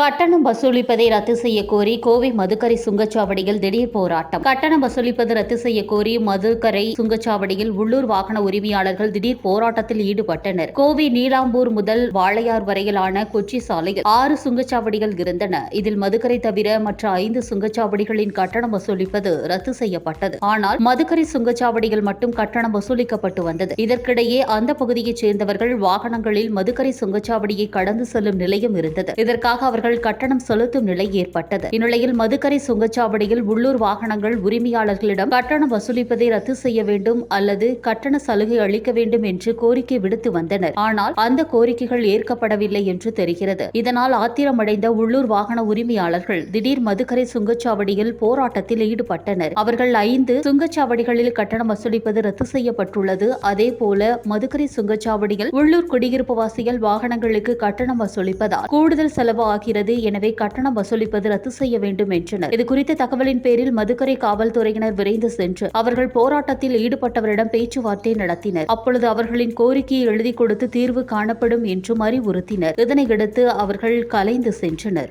கட்டணம் வசூலிப்பதை ரத்து செய்ய கோரி கோவை மதுக்கரை சுங்கச்சாவடியில் திடீர் போராட்டம். கட்டணம் வசூலிப்பது ரத்து செய்ய கோரி மதுக்கரை சுங்கச்சாவடியில் உள்ளூர் வாகன உரிமையாளர்கள் திடீர் போராட்டத்தில் ஈடுபட்டனர். கோவை நீலாம்பூர் முதல் வாளையார் வரையிலான கொச்சி சாலையில் ஆறு சுங்கச்சாவடிகள் இருந்தன. இதில் மதுக்கரை தவிர மற்ற ஐந்து சுங்கச்சாவடிகளின் கட்டணம் வசூலிப்பது ரத்து செய்யப்பட்டது. ஆனால் மதுக்கரை சுங்கச்சாவடியில் மட்டும் கட்டணம் வசூலிக்கப்பட்டு வந்தது. இதற்கிடையே அந்த பகுதியைச் சேர்ந்தவர்கள் வாகனங்களில் மதுக்கரை சுங்கச்சாவடியை கடந்து செல்லும் நிலையம் இருந்தது. இதற்காக அவர்கள் கட்டணம் செலுத்தும் நிலை ஏற்பட்டது. இந்நிலையில் மதுக்கரை சுங்கச்சாவடியில் உள்ளூர் வாகனங்கள் உரிமையாளர்களிடம் கட்டணம் வசூலிப்பதை ரத்து செய்ய வேண்டும் அல்லது கட்டண சலுகை அளிக்க வேண்டும் என்று கோரிக்கை விடுத்து வந்தனர். ஆனால் அந்த கோரிக்கைகள் ஏற்கப்படவில்லை என்று தெரிகிறது. இதனால் ஆத்திரமடைந்த உள்ளூர் வாகன உரிமையாளர்கள் திடீர் மதுக்கரை சுங்கச்சாவடியில் போராட்டத்தில் ஈடுபட்டனர். அவர்கள் ஐந்து சுங்கச்சாவடிகளில் கட்டணம் வசூலிப்பது ரத்து செய்யப்பட்டுள்ளது. அதேபோல மதுக்கரை சுங்கச்சாவடியில் உள்ளூர் குடியிருப்பு வாசிகள் வாகனங்களுக்கு கட்டணம் வசூலிப்பதால் கூடுதல் செலவு ஆகிறது எனவே கட்டணம் வசூலிப்பது ரத்து செய்ய வேண்டும் என்றனர். இதுகுறித்த தகவலின் பேரில் மதுக்கரை காவல்துறையினர் விரைந்து சென்று அவர்கள் போராட்டத்தில் ஈடுபட்டவரிடம் பேச்சுவார்த்தை நடத்தினர். அப்பொழுது அவர்களின் கோரிக்கையை எழுதி கொடுத்து தீர்வு காணப்படும் என்றும் அறிவுறுத்தினர். இதனையடுத்து அவர்கள் கலைந்து சென்றனர்.